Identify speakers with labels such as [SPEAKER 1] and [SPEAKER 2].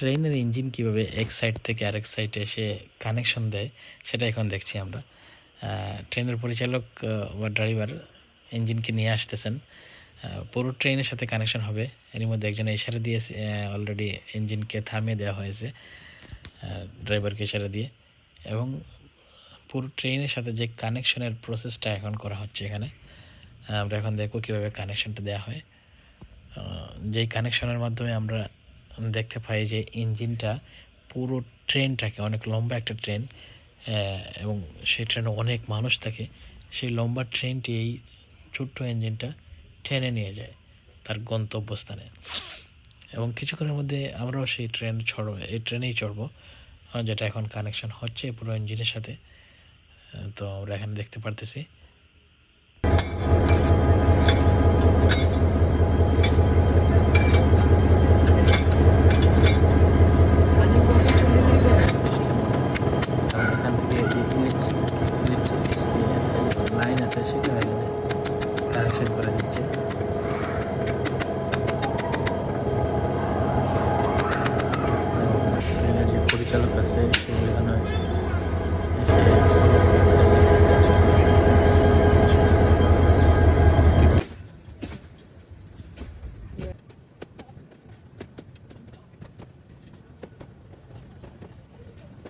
[SPEAKER 1] ট্রেনের ইঞ্জিন কীভাবে এক সাইড থেকে আরেক সাইডে এসে কানেকশন দেয়, সেটা এখন দেখছি আমরা। ট্রেনের পরিচালক বা ড্রাইভার ইঞ্জিনকে নিয়ে আসতেছেন। পুরো ট্রেনের সাথে কানেকশন হবে। এর মধ্যে একজন ইশারা দিয়ে অলরেডি ইঞ্জিনকে থামিয়ে দেওয়া হয়েছে ড্রাইভারকে ইশারা দিয়ে। এবং পুরো ট্রেনের সাথে যে কানেকশনের প্রসেসটা এখন করা হচ্ছে এখানে আমরা এখন দেখব কীভাবে কানেকশনটা দেওয়া হয়। যেই কানেকশনের মাধ্যমে আমরা দেখতে পাই যে ইঞ্জিনটা পুরো ট্রেনটাকে, অনেক লম্বা একটা ট্রেন এবং সেই ট্রেনে অনেক মানুষ থাকে। সেই লম্বা ট্রেনটি এই ছোট্ট ইঞ্জিনটা টেনে নিয়ে যায় তার গন্তব্যস্থানে। এবং কিছুক্ষণের মধ্যে আমরাও সেই ট্রেন চড়ব এই ট্রেনেই চড়বো, যেটা এখন কানেকশন হচ্ছে পুরো ইঞ্জিনের সাথে। তো আমরা এখানে দেখতে পারতেছি। আছে সেটা এখানে কানেকশন করে দিচ্ছে পরিচালক আছে সে এখানে